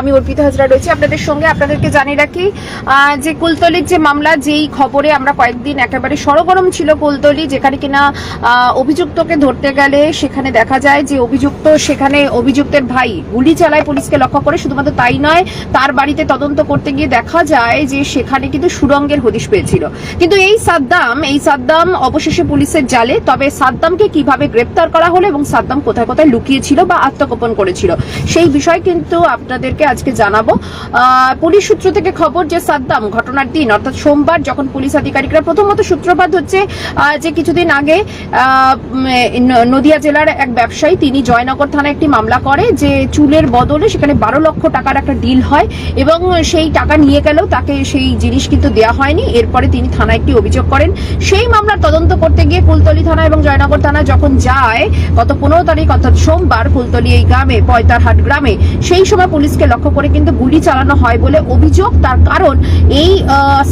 আমি অর্পিতা হাজরা রয়েছি। আপনাদের সঙ্গে আপনাদেরকে জানিয়ে রাখি যে কুলতলির যে মামলা, যেই খবরে আমরা কয়েকদিন একেবারে সরগরম ছিল কুলতলি, যেখানে কিনা অভিযুক্তকে ধরতে গেলে সেখানে দেখা যায় যে অভিযুক্ত সেখানে অভিযুক্তের ভাই গুলি চালায় পুলিশকে লক্ষ্য করে। শুধুমাত্র তাই নয়, তার বাড়িতে তদন্ত করতে গিয়ে দেখা যায় যে সেখানে কিন্তু সুরঙ্গের হদিশ পেয়েছিল। কিন্তু এই সাদ্দাম এই সাদ্দাম অবশেষে পুলিশের জালে, তবে সাদ্দামকে কীভাবে গ্রেপ্তার করা হলো এবং সাদ্দাম কোথায় কোথায় লুকিয়েছিল বা আত্মগোপন করেছিল, সেই বিষয় কিন্তু আপনাদেরকে আজকে জানাব। পুলিশ সূত্র থেকে খবর যে সাদ্দাম ঘটনার দিন, অর্থাৎ সোমবার যখন পুলিশ আধিকারিকরা প্রথমত সূত্রপাত হচ্ছে যে কিছুদিন আগে নদিয়া জেলার এক ব্যবসায়ী, তিনি জয়নগর থানায় একটি মামলা করে যে চুলের বদলে সেখানে বারো লক্ষ টাকার একটা ডিল হয় এবং সেই টাকা নিয়ে গেলেও তাকে সেই জিনিস কিন্তু দেওয়া হয়নি। এরপরে তিনি থানায় একটি অভিযোগ করেন। সেই মামলার তদন্ত করতে গিয়ে কুলতলি থানা এবং জয়নগর থানা যখন যায়, গত পনেরো তারিখ, অর্থাৎ সোমবার কুলতলি এই গ্রামে, পয়তারহাট গ্রামে, সেই সময় পুলিশকে লক্ষ্য করে কিন্তু গুলি চালানো হয় বলে অভিযোগ। তার কারণ এই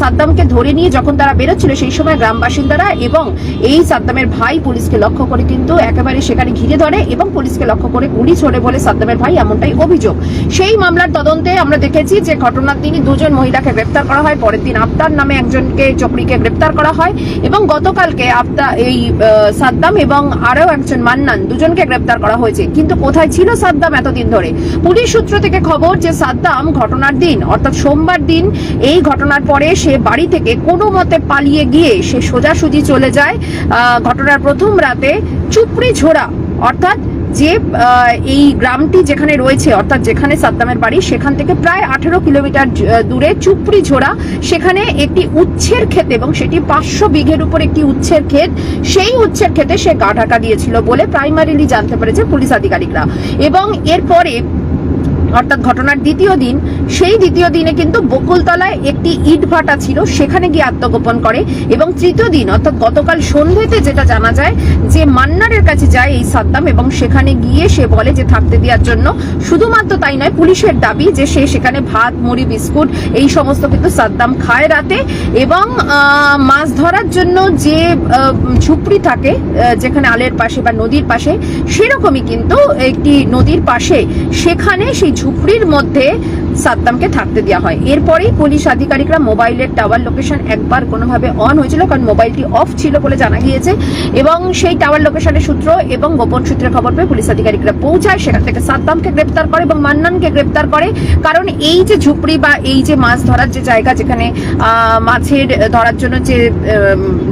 সাদ্দামকে ধরে নিয়ে যখন তারা বেরোচ্ছিল, সেই সময় গ্রাম বাসিন্দারা এবং এই সাদ্দামের ভাই পুলিশকে লক্ষ্য করে কিন্তু একেবারে সেখানে ঘিরে ধরে এবং পুলিশকে লক্ষ্য করে গুলি ছোড়ে বলে সাদ্দামের ভাই এমনটাই অভিযোগ। সেই মামলার তদন্তে আমরা দেখেছি যে ঘটনার দিনই দুজন মহিলাকে গ্রেপ্তার করা হয়, পরের দিন আফতার নামে একজনকে চকরিকে গ্রেপ্তার করা হয় এবং গতকালকে আফতা এই সাদ্দাম এবং আরও একজন মান্নান দুজনকে গ্রেপ্তার করা হয়েছে। কিন্তু কোথায় ছিল সাদ্দাম এতদিন ধরে? পুলিশ সূত্র থেকে খবর যে সাদ্দাম, ঘটনার দিন, অর্থাৎ সোমবার দিন, এই ঘটনার পরে সে বাড়ি থেকে কোনো মতে পালিয়ে গিয়ে সে সোজাসুজি চলে যায়। ঘটনার প্রথম রাতে চুপড়ি ঝোড়া, অর্থাৎ যে এই গ্রামটি যেখানে রয়েছে, অর্থাৎ যেখানে সাদ্দামের বাড়ি, সেখান থেকে প্রায় আঠেরো কিলোমিটার দূরে চুপড়ি ঝোড়া, সেখানে একটি উচ্ছের ক্ষেত এবং সেটি পাঁচশো বিঘের উপর একটি উচ্ছের ক্ষেত, সেই উচ্ছের ক্ষেতে সে গা ঢাকা দিয়েছিল বলে প্রাইমারিলি জানতে পেরেছে পুলিশ আধিকারিকরা। এবং এরপরে অর্থাৎ ঘটনার দ্বিতীয় দিন, সেই দ্বিতীয় দিনে কিন্তু বকুলতলায় একটি ইট ভাটা ছিল, সেখানে গিয়ে আত্মগোপন করে এবং তৃতীয় দিন, অর্থাৎ গতকাল সন্ধ্যেতে যেটা জানা যায় যে মান্নারের কাছে যায় এই সাদ্দাম এবং সেখানে গিয়ে সে বলে যে থাকতে দেওয়ার জন্য। শুধুমাত্র তাই নয়, পুলিশের দাবি যে সে সেখানে ভাত, মুড়ি, বিস্কুট, এই সমস্ত কিন্তু সাদ্দাম খায় রাতে এবং মাছ ধরার জন্য যে ঝুপড়ি থাকে যেখানে আলের পাশে বা নদীর পাশে, সেরকমই কিন্তু একটি নদীর পাশে, সেখানে সেই ঝুপড়ির মধ্যে সাদ্দামকে থাকতে দেওয়া হয়। এরপরেই পুলিশ আধিকারিকরা মোবাইলের টাওয়ার লোকেশন একবার কোনোভাবে অন হয়েছিল, কারণ মোবাইলটি অফ ছিল বলে জানা গিয়েছে। এবং সেই টাওয়ার লোকেশনের সূত্র এবং গোপন সূত্রে খবর পেয়ে পুলিশ আধিকারিকরা পৌঁছায়। সেখান থেকে সাদ্দামকে গ্রেপ্তার করে এবং মান্নানকে গ্রেপ্তার করে। কারণ এই যে ঝুপড়ি বা এই যে মাছ ধরার যে জায়গা যেখানে মাছের ধরার জন্য যে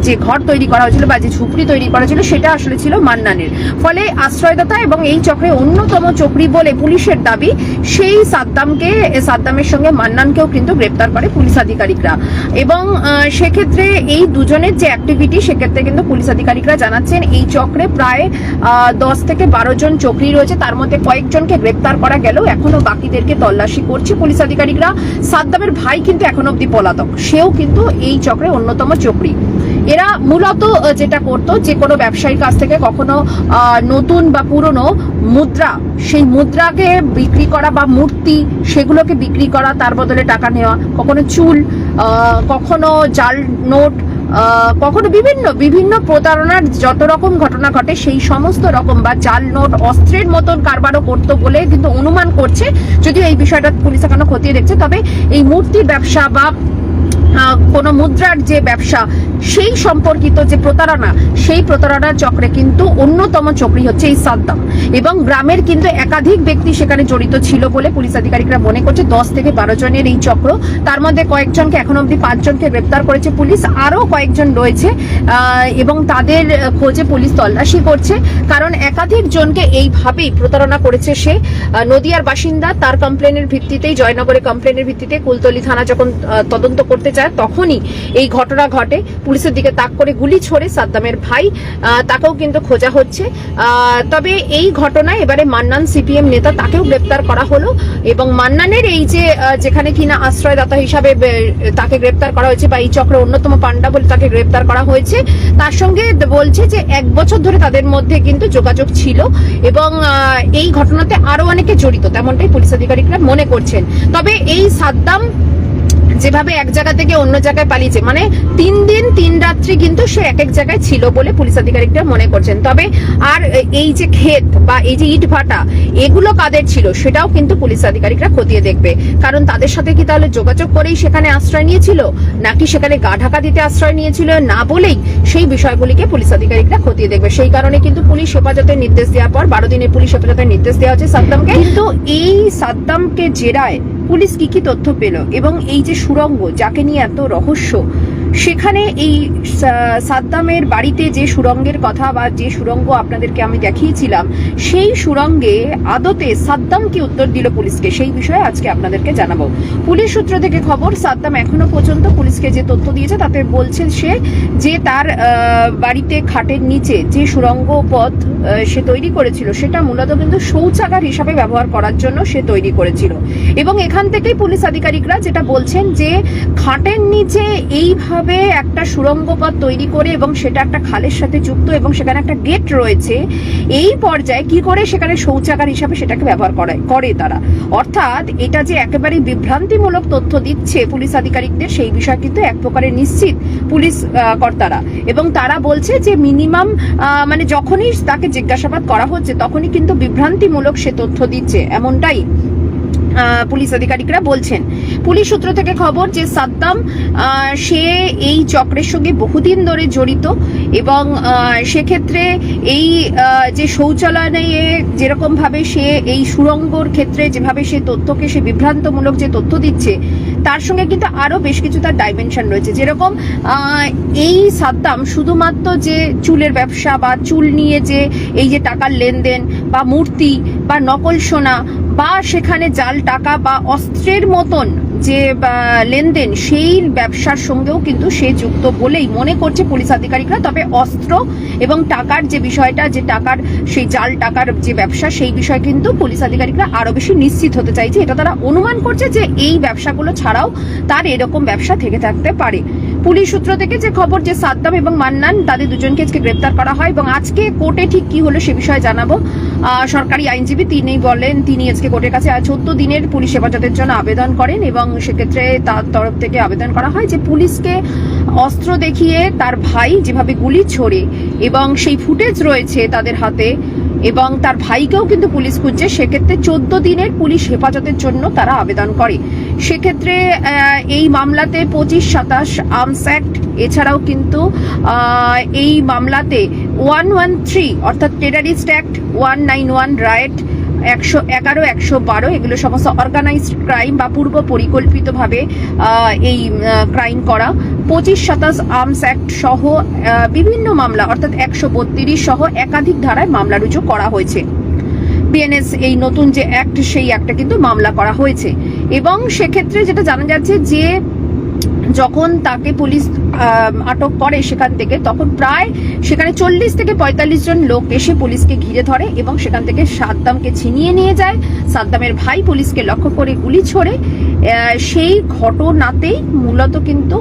যে ঘর তৈরি করা হয়েছিল বা যে ঝুপড়ি তৈরি করা ছিল সেটা আসলে ছিল মান্নানের। ফলে আশ্রয়দাতা এবং এই চক্রে অন্যতম চক্রী বলে পুলিশের দাবি, সেই সাদ্দামকে সাদ্দামের সঙ্গে মান্নানকেও কিন্তু গ্রেপ্তার করে পুলিশ আধিকারিকরা। এবং সেক্ষেত্রে এই দুজনের যে অ্যাক্টিভিটি সেক্ষেত্রে কিন্তু পুলিশ আধিকারিকরা জানাচ্ছেন, এই চক্রে প্রায় দশ থেকে বারো জন চক্রী রয়েছে। তার মধ্যে কয়েকজনকে গ্রেপ্তার করা গেলেও এখনও বাকিদেরকে তল্লাশি করছে পুলিশ আধিকারিকরা। সাদ্দামের ভাই কিন্তু এখন অব্দি পলাতক। সেও কিন্তু এই চক্রে অন্যতম চক্রী এরা মূলত যেটা করতো, যে কোনো ব্যবসায়ীর কাছ থেকে কখনো নতুন বা পুরনো মুদ্রা, সেই মুদ্রাকে বিক্রি করা বা মূর্তি সেগুলোকে বিক্রি করা, তার বদলে টাকা নেওয়া, কখনো চুল কখনো জাল নোট কখনো বিভিন্ন বিভিন্ন প্রতারণার যত রকম ঘটনা ঘটে, সেই সমস্ত রকম বা জাল নোট, অস্ত্রের মতন কারবারও করতো বলে কিন্তু অনুমান করছে। যদিও এই বিষয়টা পুলিশ এখনও খতিয়ে দেখছে, তবে এই মূর্তির ব্যবসা বা কোনো মুদ্রার যে ব্যবসা, সেই সম্পর্কিত যে প্রতারণা, সেই প্রতারণার চক্রে কিন্তু অন্যতম চক্রী হচ্ছে এই সাদ্দাম। এবং গ্রামের কিন্তু একাধিক ব্যক্তি সেখানে জড়িত ছিল বলে পুলিশ আধিকারিকরা মনে করছে, দশ থেকে বারো জনের এই চক্র। তার মধ্যে কয়েকজনকে এখন অব্দি পাঁচজনকে গ্রেপ্তার করেছে পুলিশ, আরও কয়েকজন রয়েছে এবং তাদের খোঁজে পুলিশ তল্লাশি করছে, কারণ একাধিক জনকে এইভাবেই প্রতারণা করেছে সে। নদিয়ার বাসিন্দা, তার কমপ্লেনের ভিত্তিতেই, জয়নগরে কমপ্লেনের ভিত্তিতে কুলতলি থানা যখন তদন্ত করতে যায়, তখনই এই ঘটনা ঘটে। পুলিশের দিকে তাক করে গুলি ছড়ে সাদ্দামের ভাই তাকেও কিন্তু খোঁজা হচ্ছে। তবে এই ঘটনায় এবারে মান্নান সিপিএম নেতা তাকেও গ্রেপ্তার করা হলো এবং মান্নানের এই যে যেখানে কিনা আশ্রয়দাতা হিসাবে তাকে গ্রেপ্তার করা হয়েছে বা এই চক্রের অন্যতম পান্ডা বলে তাকে গ্রেপ্তার করা হয়েছে, তার সঙ্গে বলছে যে এক বছর ধরে তাদের মধ্যে কিন্তু যোগাযোগ ছিল এবং এই ঘটনাতে আরও অনেকে জড়িত, তেমনটাই পুলিশ আধিকারিকরা মনে করছেন। তবে এই সাদ্দাম যেভাবে এক জায়গা থেকে অন্য জায়গায় পালিয়েছে মানে তিন দিন, তিন রাত্রি কিন্তু সে এক এক জায়গায় ছিল বলে পুলিশ আধিকারিকরা মনে করছেন। তবে আর এই যে ক্ষেত বা এই যে ইট ভাটা, এগুলো কাদের ছিল সেটাও কিন্তু পুলিশ আধিকারিকরা খতিয়ে দেখবে। কারণ তাদের সাথে কি তাহলে যোগাযোগ করেই সেখানে আশ্রয় নিয়েছিল, নাকি সেখানে গা ঢাকা দিতে আশ্রয় নিয়েছিল না বলেই সেই বিষয়গুলিকে পুলিশ আধিকারিকরা খতিয়ে দেখবে। সেই কারণে কিন্তু পুলিশ হেফাজতের নির্দেশ দেওয়ার পর বারো দিনের পুলিশ হেফাজতের নির্দেশ দেওয়া হচ্ছে সাদ্দামকে। কিন্তু এই সাদ্দামকে জেরায় পুলিশ কি কি তথ্য পেল? এবং এই যে সুরঙ্গ যাকে নিয়ে এত রহস্য সেখানে এই সাদ্দামের বাড়িতে যে সুরঙ্গের কথা বা যে সুরঙ্গ আপনাদেরকে আমি দেখিয়েছিলাম, সেই সুরঙ্গে আদতে সাদ্দাম কি উত্তর দিল পুলিশকে? সেই বিষয়ে আজকে আপনাদেরকে জানাব। পুলিশ সূত্র থেকে খবর, সাদ্দাম এখনও পর্যন্ত পুলিশকে যে তথ্য দিয়েছে তাতে বলছে সে যে তার বাড়িতে খাটের নিচে যে সুরঙ্গ পথ সে তৈরি করেছিল, সেটা মূলত কিন্তু শৌচাগার হিসাবে ব্যবহার করার জন্য সে তৈরি করেছিল। এবং এখান থেকেই পুলিশ আধিকারিকরা যেটা বলছেন যে, খাটের নিচে এইভাবে একটা সুরঙ্গ পথ তৈরি করে এবং সেটা একটা খালের সাথে যুক্ত এবং সেখানে একটা গেট রয়েছে, এই পর্যায়ে কি করে সেখানে শৌচাগার হিসাবে সেটাকে ব্যবহার করে করে তারা? অর্থাৎ এটা যে একেবারে বিভ্রান্তিমূলক তথ্য দিচ্ছে পুলিশ আধিকারিকদের, সেই বিষয় কিন্তু এক প্রকারের নিশ্চিত পুলিশ কর্তারা। এবং তারা বলছে যে মিনিমাম মানে যখনই তাকে জিজ্ঞাসাবাদ করা হচ্ছে, তখনই কিন্তু বিভ্রান্তিমূলক সে তথ্য দিচ্ছে, এমনটাই। পুলিশ আধিকারিকরা বলছেন। পুলিশ সূত্র থেকে খবর যে সাদ্দাম সে এই চক্রের সঙ্গে বহুদিন ধরে জড়িত এবং সেক্ষেত্রে এই যে শৌচালয়ে যেরকম ভাবে সে এই সুরঙ্গর ক্ষেত্রে যেভাবে সে তথ্যকে, সে বিভ্রান্তমূলক যে তথ্য দিচ্ছে, তার সঙ্গে কিন্তু আরও বেশ কিছু তার ডাইমেনশন রয়েছে। যেরকম এই সাদ্দাম শুধুমাত্র যে চুলের ব্যবসা বা চুল নিয়ে যে এই যে টাকার লেনদেন বা মূর্তি বা নকল সোনা বা সেখানে জাল, টাকা বা অস্ত্রের মতন যে লেনদেন, সেই ব্যবসার সঙ্গেও কিন্তু সে যুক্ত বলেই মনে করছে পুলিশ আধিকারিকরা। তবে অস্ত্র এবং টাকার যে বিষয়টা, যে টাকার, সেই জাল, টাকার যে ব্যবসা, সেই বিষয় কিন্তু পুলিশ আধিকারিকরা আরও বেশি নিশ্চিত হতে চাইছে। এটা তারা অনুমান করছে যে, এই ব্যবসাগুলো ছাড়াও তার এরকম ব্যবসা থেকে থাকতে পারে। পুলিশ সূত্র থেকে যে খবর যে সাদ্দাম এবং মান্নান, তাদের দুজনকে আজকে গ্রেপ্তার করা হয় এবং আজকে কোর্টে ঠিক কি হলো সে বিষয়ে জানাব। সরকারি আইনজীবী তিনি বলেন তিনি আজকে কোর্টের কাছে চোদ্দ দিনের পুলিশ হেফাজতের জন্য আবেদন করেন এবং সেক্ষেত্রে তার তরফ থেকে আবেদন করা হয় যে পুলিশকে অস্ত্র দেখিয়ে তার ভাই যেভাবে গুলি ছোড়ে এবং সেই ফুটেজ রয়েছে তাদের হাতে এবং তার ভাইকেও কিন্তু পুলিশ খুঁজছে। সেক্ষেত্রে চোদ্দ দিনের পুলিশ হেফাজতের জন্য তারা আবেদন করে। সেক্ষেত্রে এই মামলাতে পঁচিশ সাতাশ আর্মস অ্যাক্ট, এছাড়াও কিন্তু এই মামলাতে ওয়ান ওয়ান থ্রি অর্থাৎ terrorist act, one nine one right একশো এগারো, একশো বারো, এগুলো সমস্ত অর্গানাইজড ক্রাইম বা পূর্ব পরিকল্পিতভাবে এই ক্রাইম করা। পঁচিশ সাতাশ আর্মস অ্যাক্ট সহ বিভিন্ন মামলা, অর্থাৎ একশো বত্রিশ সহ একাধিক ধারায় মামলা রুজু করা হয়েছে। বিএনএস এই নতুন যে অ্যাক্ট সেই অ্যাক্টে কিন্তু মামলা করা হয়েছে। এবং সেক্ষেত্রে যেটা জানা যাচ্ছে যে, যখন তাকে পুলিশ আটক করে সেখান থেকে, তখন প্রায় সেখানে চল্লিশ থেকে পঁয়তাল্লিশ জন লোক এসে পুলিশকে ঘিরে ধরে এবং সেখান থেকে সাদ্দামকে ছিনিয়ে নিয়ে যায়। সাদ্দামের ভাই পুলিশকে লক্ষ্য করে গুলি ছোড়ে। সেই ঘটনাতেই মূলত কিন্তু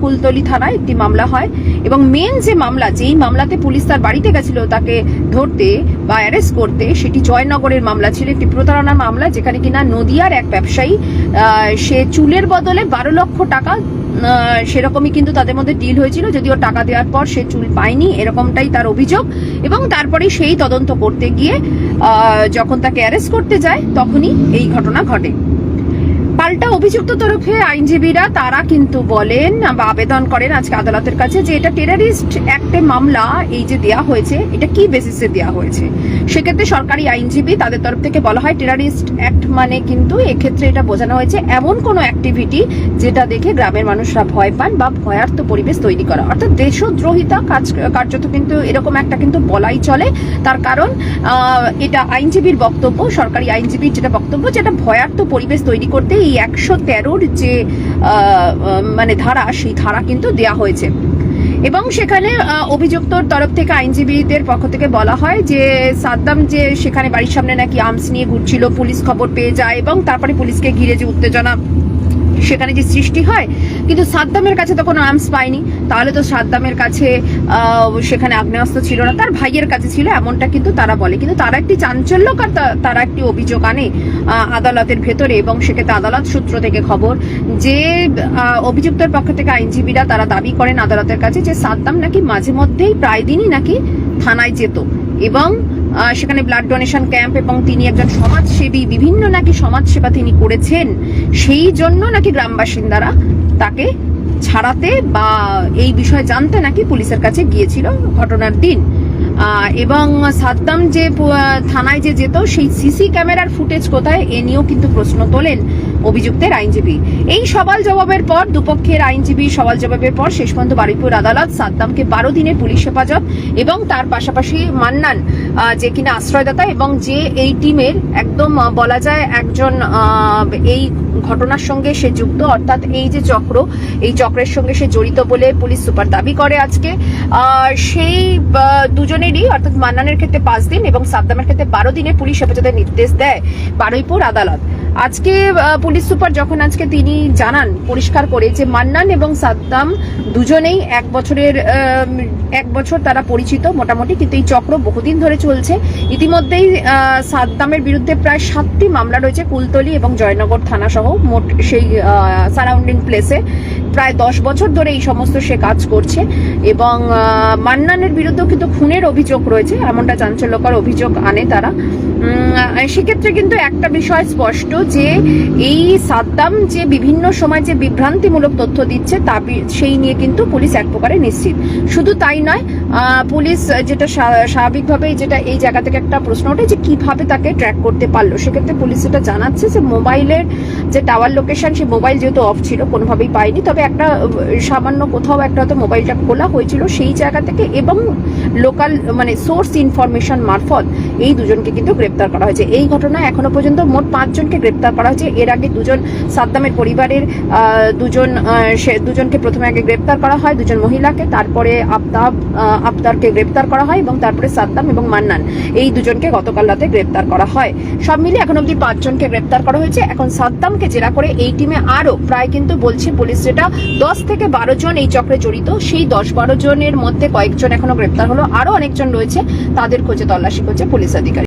কুলতলি থানায় একটি মামলা হয় এবং মেন যে মামলা, যেই মামলাতে পুলিশ তার বাড়িতে গেছিল তাকে ধরতে বা অ্যারেস্ট করতে, সেটি জয়নগরের মামলা ছিল একটি প্রতারণার মামলা, যেখানে কিনা নদিয়ার এক ব্যবসায়ী সে চুলের বদলে বারো লক্ষ টাকা সেরকমই কিন্তু তাদের মধ্যে ডিল হয়েছিল, যদিও টাকা দেওয়ার পর সে চুল পায়নি, এরকমটাই তার অভিযোগ। এবং তারপরে সেই তদন্ত করতে গিয়ে যখন তাকে অ্যারেস্ট করতে যায়, তখনই এই ঘটনা ঘটে। পাল্টা অভিযুক্ত তরফে আইনজীবীরা, তারা কিন্তু বলেন বা আবেদন করেন আজকে আদালতের কাছে যে এটা টেরারিস্ট অ্যাক্টে মামলা, এই যে দেয়া হয়েছে, এটা কি বেসিসে দেয়া হয়েছে? সেক্ষেত্রে সরকারি আইনজীবী তাদের তরফ থেকে বলা হয় টেরারিস্ট অ্যাক্ট মানে কিন্তু এক্ষেত্রে এটা বোঝানো হয়েছে এমন কোনো অ্যাক্টিভিটি যেটা দেখে গ্রামের মানুষরা ভয় পান বা ভয়ার্থ পরিবেশ তৈরি করা। অর্থাৎ দেশদ্রোহিতা কাজ, কার্যত কিন্তু এরকম একটা কিন্তু বলাই চলে। তার কারণ এটা আইনজীবীর বক্তব্য, সরকারি আইনজীবীর যেটা বক্তব্য যেটা ভয়ার্থ পরিবেশ তৈরি করতে এই একশো তেরোর যে মানে ধারা, সেই ধারা কিন্তু দেয়া হয়েছে। এবং সেখানে অভিযুক্তর তরফ থেকে আইনজীবীদের পক্ষ থেকে বলা হয় যে, সাদ্দাম যে সেখানে বাড়ির সামনে নাকি আর্মস নিয়ে ঘুরছিল, পুলিশ খবর পেয়ে যায় এবং তারপরে পুলিশকে ঘিরে যে উত্তেজনা সেখানে যে সৃষ্টি হয়, কিন্তু সাদ্দামের কাছে তো কোনো আর্মস পায়নি। তাহলে তো সাদ্দামের কাছে সেখানে আগ্নেয়াস্ত্র ছিল না। তার ভাইয়ের কাছে ছিল, এমনটা কিন্তু তারা বলে। কিন্তু তারা একটি চাঞ্চল্যকর তারা একটি অভিযোগ আনে আদালতের ভেতরে এবং সেক্ষেত্রে আদালত সূত্র থেকে খবর যে অভিযুক্তের পক্ষ থেকে আইনজীবীরা তারা দাবি করেন আদালতের কাছে যে সাদ্দাম নাকি মাঝে মধ্যেই প্রায় দিনই নাকি থানায় যেত। এবং সেখানে ব্লাড ডোনেশন ক্যাম্প এবং তিনি একজন সমাজসেবী, বিভিন্ন নাকি সমাজসেবা তিনি করেছেন, সেই জন্য নাকি গ্রাম বাসিন্দারা তাকে ছাড়াতে বা এই বিষয়ে জানতে নাকি পুলিশের কাছে গিয়েছিল ঘটনার দিন। এবং সাদ্দাম যে থানায় যে যেত, সেই সিসি ক্যামেরার ফুটেজ কোথায়, এ নিয়েও কিন্তু প্রশ্ন তোলেন অভিযুক্তের আইনজীবী। এই সওয়াল জবাবের পর দুপক্ষের আইনজীবী সওয়াল জবাবের পর শেষ পর্যন্ত বারুইপুর আদালত সাদ্দামকে বারো দিনের পুলিশ হেফাজত এবং তার পাশাপাশি মান্নান যে কিনা আশ্রয়দাতা এবং যে এই টিমের একদম বলা যায় একজন এই ঘটনার সঙ্গে সে যুক্ত, অর্থাৎ এই যে চক্র, এই চক্রের সঙ্গে সে জড়িত বলে পুলিশ সুপার দাবি করে আজকে। সেই দুজনেরই, অর্থাৎ মান্নানের ক্ষেত্রে পাঁচ দিন এবং সাদ্দামের ক্ষেত্রে বারো দিনে পুলিশ হেফাজতের নির্দেশ দেয় বারুইপুর আদালত। আজকে পুলিশ সুপার যখন আজকে তিনি জানান, পরিষ্কার করে যে মান্নান এবং সাদ্দাম দুজনেই এক বছরের এক বছর তারা পরিচিত মোটামুটি, কিন্তু এই চক্র বহুদিন ধরে চলছে। ইতিমধ্যেই সাদ্দামের বিরুদ্ধে প্রায় সাতটি মামলা রয়েছে কুলতলি এবং জয়নগর থানা সহ মোট সেই সারাউন্ডিং প্লেসে প্রায় দশ বছর ধরে এই সমস্ত সে কাজ করছে এবং মান্নানের বিরুদ্ধেও কিন্তু খুনের অভিযোগ রয়েছে, এমনটা চাঞ্চল্যকর অভিযোগ আনে তারা। সেক্ষেত্রে কিন্তু একটা বিষয় স্পষ্ট যে এই সাদ্দাম যে বিভিন্ন সময় যে বিভ্রান্তিমূলক তথ্য দিচ্ছে তা সেই নিয়ে কিন্তু পুলিশ এক প্রকারে নিশ্চিত। শুধু তাই নয় পুলিশ যেটা স্বাভাবিকভাবেই যেটা এই জায়গা থেকে একটা প্রশ্ন ওঠে যে কীভাবে তাকে ট্র্যাক করতে পারল। সেক্ষেত্রে পুলিশ যেটা জানাচ্ছে যে মোবাইলের যে টাওয়ার লোকেশন সে মোবাইল যেহেতু অফ ছিল, কোনোভাবেই পায়নি। তবে একটা সামান্য কোথাও একটা হয়তো মোবাইলটা খোলা হয়েছিল সেই জায়গা থেকে এবং লোকাল মানে সোর্স ইনফরমেশন মারফত এই দুজনকে কিন্তু গ্রেপ্তার করা হয়েছে। এই ঘটনায় এখনও পর্যন্ত মোট পাঁচজনকে গ্রেপ্তার করা হয়েছে। এর আগে দুজন সাদ্দামের পরিবারের দুজন দুজনকে প্রথমে আগে গ্রেপ্তার করা হয়, দুজন মহিলাকে। তারপরে আফতাব আহ, গ্রেপ্তার করা হয় এবং তারপরে সাদ্দাম এবং মান্নান এই দুজনকে গতকাল রাতে গ্রেপ্তার করা হয়। সব মিলিয়ে এখন অব্দি পাঁচজনকে গ্রেপ্তার করা হয়েছে। এখন সাদ্দামকে জেরা করে এই টিমে আরও প্রায় কিন্তু বলছে পুলিশ যেটা দশ থেকে বারো জন এই চক্রে জড়িত। সেই দশ বারো জনের মধ্যে কয়েকজন এখনও গ্রেপ্তার হলো। আরও অনেকজন রয়েছে। তাদের খোঁজে তল্লাশি করছে পুলিশ আধিকারিক।